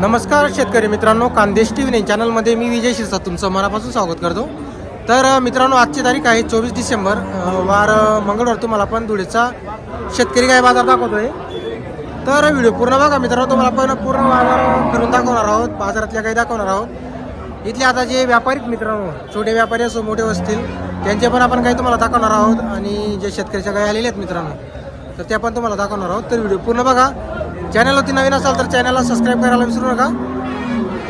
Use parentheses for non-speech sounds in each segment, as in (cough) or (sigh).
नमस्कार शेतकरी मित्रांनो कांदेश टी व्ही चॅनलमध्ये मी विजय शिरसा तुमचं मनापासून स्वागत करतो. तर मित्रांनो आजची तारीख आहे चोवीस डिसेंबर वार मंगळवार. तुम्हाला आपण धुळेचा शेतकरी गाय बाजार दाखवतोय. तर व्हिडिओ पूर्ण बघा मित्रांनो तुम्हाला आपण पूर्ण बाजार फिरून दाखवणार आहोत बाजारातल्या काही दाखवणार आहोत. इथले आता जे व्यापारी मित्रांनो छोटे व्यापारी असो मोठे असतील त्यांचे पण आपण काही तुम्हाला दाखवणार आहोत आणि जे शेतकऱ्याच्या गाय आलेले आहेत मित्रांनो तर त्या पण तुम्हाला दाखवणार आहोत. तर व्हिडिओ पूर्ण बघा. चॅनलवरती नवीन असाल तर चॅनलला सबस्क्राईब करायला विसरू नका.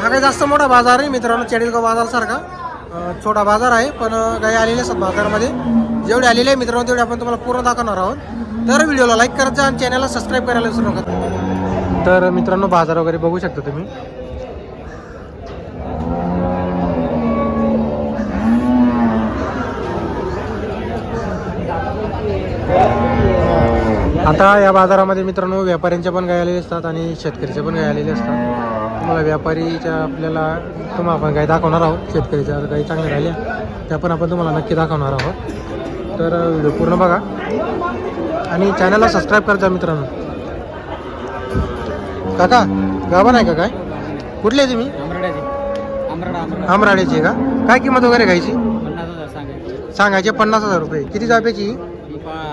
हा काही जास्त मोठा बाजार आहे मित्रांनो चेडीलगाव बाजारसारखा छोटा बाजार आहे पण काही आलेले असतात बाजारामध्ये. जेवढे आलेले आहे मित्रांनो तेवढे आपण तुम्हाला पूर्ण दाखवणार आहोत. तर व्हिडिओला लाईक करत जा आणि चॅनलला सबस्क्राईब करायला विसरू नका. तर मित्रांनो बाजार वगैरे बघू शकता तुम्ही. आता या बाजारामध्ये मित्रांनो व्यापाऱ्यांच्या पण गाय आलेले असतात आणि शेतकऱ्याच्या पण गाय आलेले असतात. तुम्हाला व्यापारीच्या आपल्याला तुम्हाला आपण गाय दाखवणार आहोत. शेतकऱ्याच्या गाई चांगल्या राहिल्या. त्या पण आपण तुम्हाला नक्की दाखवणार आहोत. तर व्हिडिओ पूर्ण बघा. आणि चॅनलला सबस्क्राईब करजा मित्रांनो. काका गाभा नाही का काय कुठले आहे तुम्ही? आमराडा आमराडा. आमराड्याची आहे का? काय किंमत वगैरे घ्यायची सांगायचे. पन्नास हजार रुपये. किती जाब्याची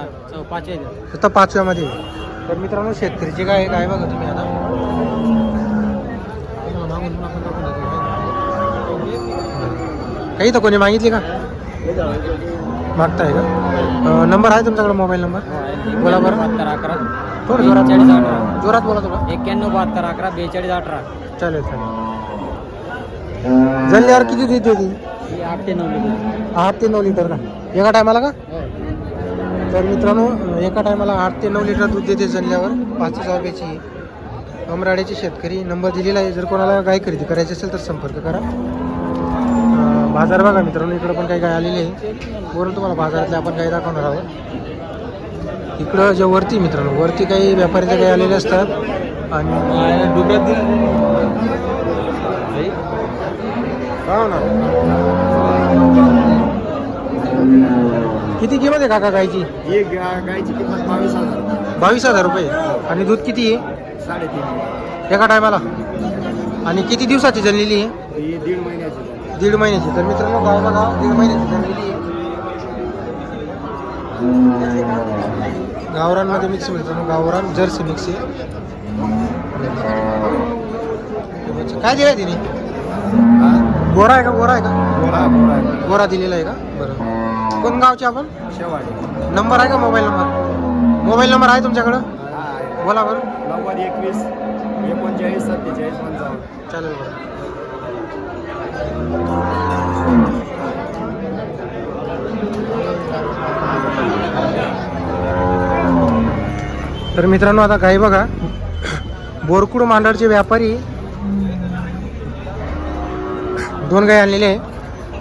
ही पा चौ पाच आहे फक्त पाचव्यामध्ये. तर मित्रांनो शेतकरीची काय काय बघा तुम्ही आता. काही तर कोणी मागितली का? मागताय का? नंबर आहे तुमच्याकडे मोबाईल नंबर? बोला बरं. बहात्तर अकरा. थोडं जोरात बेचाळीस अठरा जोरात बोला थोडं. एक्क्याण्णव बहात्तर अकरा बेचाळीस अठरा. चालेल चालेल. जल्ल्यावर किती देते ती? ही आठ ते नऊ लिटर. आठ ते नऊ लिटर का? एका टायमाला का. तर मित्रांनो एका टायमाला आठ ते नऊ लिटर दूध देते जणल्यावर पाच हजार रुपयाची अमराड्याचे शेतकरी नंबर दिलेला आहे. जर कोणाला गाय खरेदी करायची असेल तर संपर्क करा. बाजार बघा मित्रांनो इकडं पण काही गाय आलेली आहे. वरून तुम्हाला बाजारातले आपण काही दाखवणार आहोत. इकडं जे वरती मित्रांनो वरती काही व्यापाऱ्याच्या काही आलेले असतात. आणि हो ना. किती किंमत आहे काका गायची गा- गायची किंमत बावीस हजार. बावीस हजार रुपये. आणि दूध किती आहे? साडेतीन. एका टायमाला? आणि किती दिवसाची जनलेली आहे? ही दीड महिन्याची. झाली. दीड महिन्याची. तर मित्रांनो गाय बघा दीड महिन्याची जनलेली आहे. गावरांमध्ये मिक्स मित्रांनो. गावरान जर्सी मिक्स आहे. काय दिलाय तिने? गोरा आहे का? गोरा आहे का? गोरा. गोरा दिलेला आहे का? बरं. कोण गावचे आपण? नंबर आहे का मोबाईल नंबर मोबाईल नंबर आहे तुमच्याकडं? हा. बोला बरं. नव्वद एकवीस एकोणचाळीस सत्तेचाळीस पंचावन्न. चालेल बरं. तर मित्रांनो आता गाई बघा. बोरकुड मांडरचे व्यापारी दोन गाई आणलेले आहे.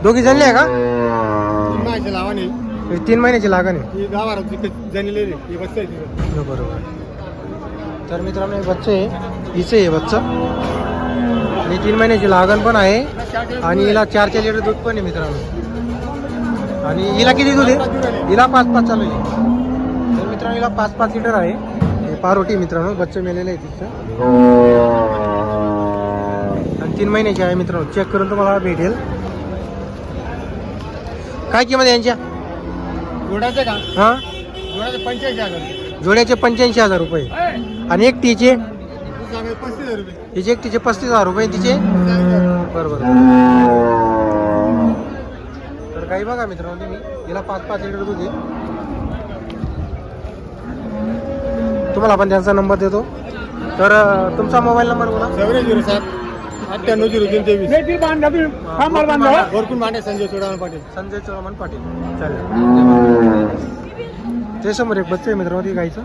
दोघी जणले आहे का? हे तीन महिन्याची लागण आहे. ही जणलेली ही तिथं. हो, बरोबर. तर मित्रांनो हे बच्चे आहे. हिचं आहे बच्चं. आणि तीन महिन्याची लागण पण आहे. आणि हिला चार चार लिटर दूध पण आहे मित्रांनो. आणि हिला किती दूध आहे? हिला पाच पाच चालू आहे. तर मित्रांनो हिला पाच पाच लिटर आहे. हे पारोटी मित्रांनो. बच्चे मेलेले आहे तिचं आणि तीन महिन्याची आहे मित्रांनो. चेक करून तुम्हाला भेटेल. काय किंमत आहे यांच्या? जोडायचं का? हां? जोडायचं पंच्याऐंशी हजार जोड्याचे पंच्याऐंशी हजार रुपये. आणि एक तिचे? पस्तीस हजार रुपये. हिचे एक तिचे पस्तीस हजार रुपये तिचे? बरोबर. तर काही बघा मित्रांनो तुम्ही. हिला पाच पाच लिटर दूध आहे. तुम्हाला आपण त्यांचा नंबर देतो. तर अं, तुमचा मोबाईल नंबर बोला. चौऱ्या झिरो सात अठ्ठ्याण्णव झिरो तीन तेवीस. वरकून मांडे संजय सोडावून पाटील. संजय चौहान पाटील. चालेल. ते समोर एक बच्चे आहे मित्रांनो ती गायचं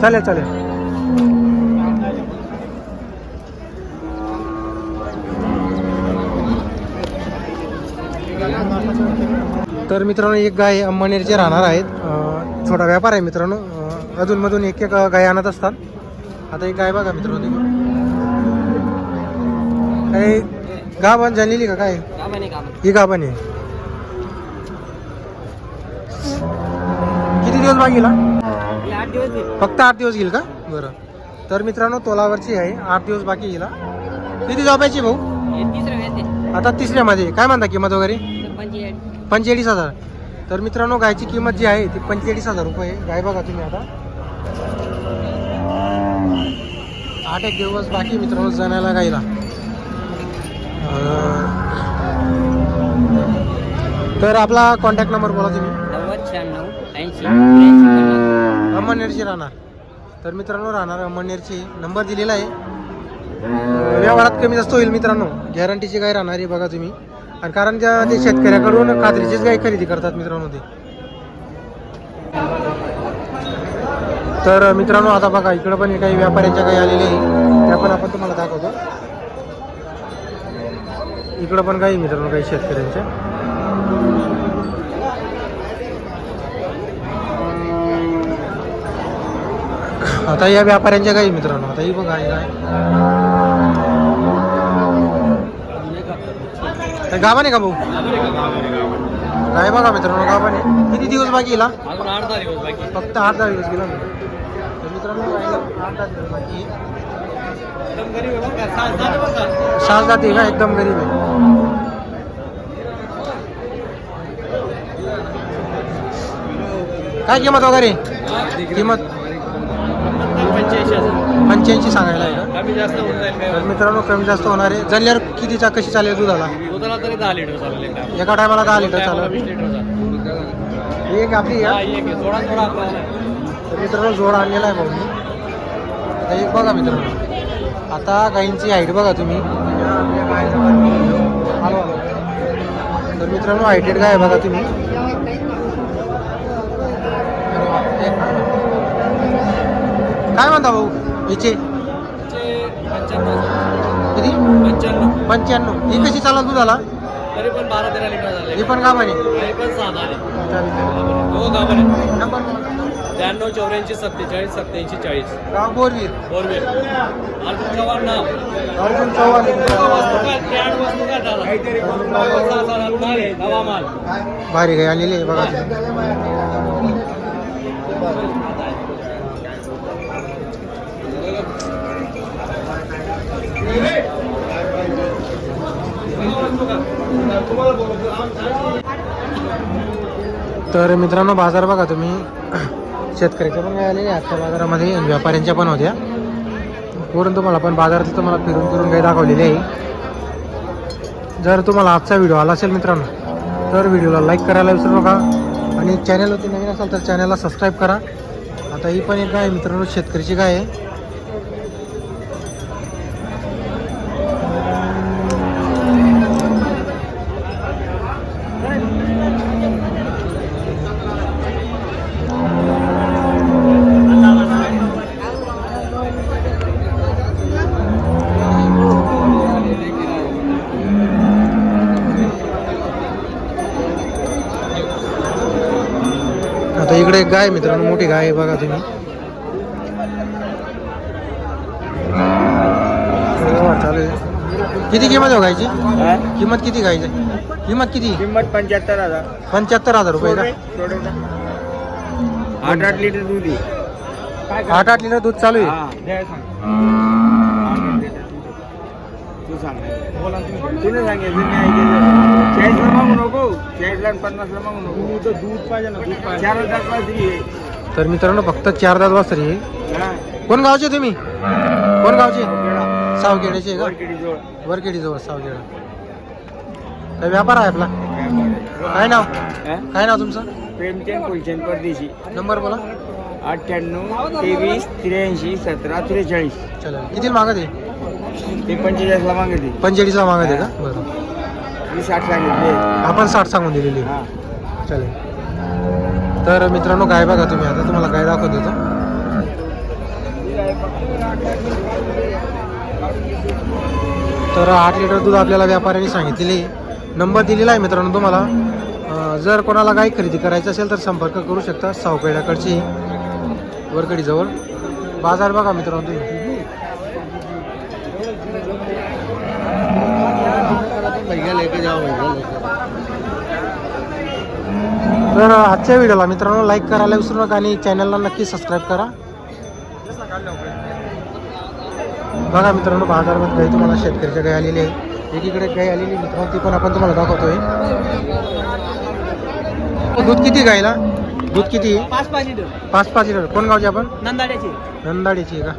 चालेल चालेल. तर मित्रांनो एक गाय अंमनेरचे राहणार आहेत. छोटा व्यापार आहे मित्रांनो. अं, अधूनमधून एक एक गाय आणत असतात. आता एक गाय बघा मित्रांनो तुम्ही काही गाभण झालेली का काय? ही गाभण आहे. दिवस बाकी फक्त आठ दिवस घेईल का? बरं. तर मित्रांनो तोलावरची आहे. आठ दिवस बाकी हा. किती झोपायची भाऊ? आता तिसऱ्यामध्ये काय म्हणता किंमत वगैरे? पंचेचाळीस. हजार. तर मित्रांनो गायची किंमत जी आहे ती पंचेचाळीस हजार रुपये. गाय बघा तुम्ही आता. आठ एक दिवस बाकी मित्रांनो जणायला गायला. तर आपला कॉन्टॅक्ट नंबर बोला तुम्ही. त्र्याऐंशी अमळनेरची राहणार. तर मित्रांनो राहणार अमळनेरची नंबर दिलेला आहे. व्यवहारात कमी जास्त होईल मित्रांनो. गॅरंटीची गाय राहणार आहे बघा तुम्ही. आणि कारण त्या ते शेतकऱ्याकडून खात्रीचीच गाय खरेदी करतात मित्रांनो ते. तर मित्रांनो आता बघा इकडं पण काही व्यापाऱ्यांच्या काही आलेले आहे त्या पण आपण तुम्हाला दाखवतो. इकडं पण काही मित्रांनो काही शेतकऱ्यांच्या. आता या व्यापाऱ्यांच्या काही मित्रांनो आता ही बघा काय गाभा नाही का भाऊ? काय बघा मित्रांनो गाभा नाही किती दिवस बाकी बाकी फक्त आठ दहा दिवस गेला. मित्रांनो? सात जाती का? एकदम गरीब आहे. काय किंमत वगैरे? किंमत? पंच्याऐंशी सांगायला आहे का? कमी जास्त होऊन जाईल काय? तर मित्रांनो कमी जास्त होणार आहे. जल्ल्यावर कितीचा कशी चालेल दुधाला? दुधाला तरी दहा लिटर चालेल एका टायमाला. एका टायमाला दहा लिटर टायमाला चालेल वीस लिटर चालेल. एक आपली हा, एक आहे. थोडा थोडा आपल्याला तर मित्रांनो जोड आणलेला आहे भाऊ आता एक बघा मित्रांनो. आता गाईंची हाईट बघा तुम्ही. हलवा. तर मित्रांनो हायटेड गाय आहे बघा तुम्ही. काय म्हणता भाऊ? याचे? किती? पंच्याण्णव. पंच्याण्णव ही कशी चालत दुधाला? तरी पण बारा तेरा लिटर झाले ही पण गावाने तरी पण सहा झाले हो गाभण नंबर त्र्याण्णव चौऱ्याऐंशी सत्तेचाळीस सत्याऐंशी चाळीस गाव बोरवीर. बोरवेल अर्जुन चव्हाण. नाव अर्जुन चव्हाण वस्तू काय ब्रँड वस्तू काय झाला सहा सात आठ माल आहे नवा माल भारी गाय आलेली आहे बघा तुम्ही. तर मित्रांनो बाजार बघा तुम्ही. (clears throat) शेतकऱ्याच्या पण गाय आलेल्या आजच्या बाजारामध्ये आणि व्यापाऱ्यांच्या पण होत्या. पूर्ण तुम्हाला पण बाजारात तुम्हाला फिरून फिरून काही दाखवलेली आहे. जर तुम्हाला आजचा व्हिडिओ आला असेल मित्रांनो तर व्हिडिओला लाईक करायला विसरू नका. आणि चॅनलवरती नवीन असाल तर चॅनलला सबस्क्राईब करा. आता ही पण एक गाय मित्रांनो शेतकरीची गाय आहे. एक गाय मित्रांनो मोठी गाय आहे बघा तुम्ही. व्यवहार चालू आहे किती किंमत आहे हो गायची? किंमत किती गायची? किंमत किती? किंमत पंच्याहत्तर हजार. पंच्याहत्तर हजार रुपये का? आठ आठ लिटर दूध आठ आठ लिटर दूध चालू आहे? हा, मी ऐकायचं चाळीसला मागू नको. चाळीसला आणि पन्नासला मागू नको. दूध दूध पाहिजे ना दूध पाहिजे. चार हजार पाहिजे आहे. तर मित्रांनो फक्त चार दात वासरी आहे हा. कोण गावचे तुम्ही? कोण गावचे. सावखेड्याचे का? वरखेडी जोड. वरखेडी जवळ सावखेडा. काय व्यापार आहे आपला? काय नाव? काय नाव तुमचं? प्रेमचंद फुलचंद परदेशी. नंबर बोला. अठ्ठ्याण्णव तेवीस त्र्याऐंशी सतरा त्रेचाळीस. चला. किती मागत आहे? ते पंचेचाळीसला मागते पंचेचाळीसला मागत आहे का बरं. मी साठ सांगितले. आपण साठ सांगून दिलेली. हा. चालेल. तर मित्रांनो गाय बघा तुम्ही आता. तुम्हाला गाय दाखवून देतो तर आठ लिटर दूध आपल्याला व्यापाऱ्यांनी सांगितलेले नंबर दिलेला आहे मित्रांनो तुम्हाला. अं, जर कोणाला गाय खरेदी करायची असेल तर संपर्क करू शकता सावखेड्याकडची वरकडीजवळ बाजार बघा मित्रांनो तुम्ही. तर आजच्या व्हिडिओला मित्रांनो लाईक करायला विसरू नका आणि चॅनलला नक्की सबस्क्राईब करा. बघा मित्रांनो बाजारामध्ये गाई तुम्हाला शेतकऱ्याच्या गाई आलेली आहे एकीकडे गाई आलेली मित्रांनो ती पण आपण तुम्हाला दाखवतोय. दूध किती गायला? दूध किती? पाच पाच लिटर. पाच पाच लिटर. कोण गावचे आपण? नंदाड्याचे. नंदाडीची आहे का?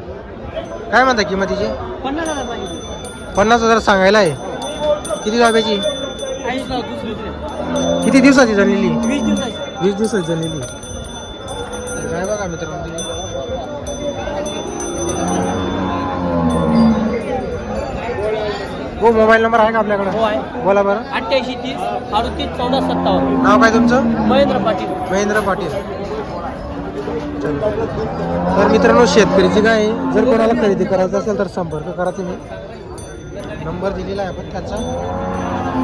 काय म्हणता किंमतीची? पन्नास हजार पाहिजे पन्नास हजार सांगायला आहे. किती दुसरी किती दिवसाची झालेली? वीस दिवसाची. वीस दिवसाची झालेली. काय बघा मित्रांनो हो मोबाईल नंबर आहे का आपल्याकडे? हो बोला बरं. अठ्ठ्याऐंशी तीस अडतीस चौदा सत्तावन्न. नाव काय तुमचं? महेंद्र पाटील. महेंद्र पाटील. तर मित्रांनो शेतकरीची गाय आहे. जर कोणाला खरेदी करायचं असेल तर संपर्क करा तुम्ही. नंबर दिलेला आहे आपण त्याचा.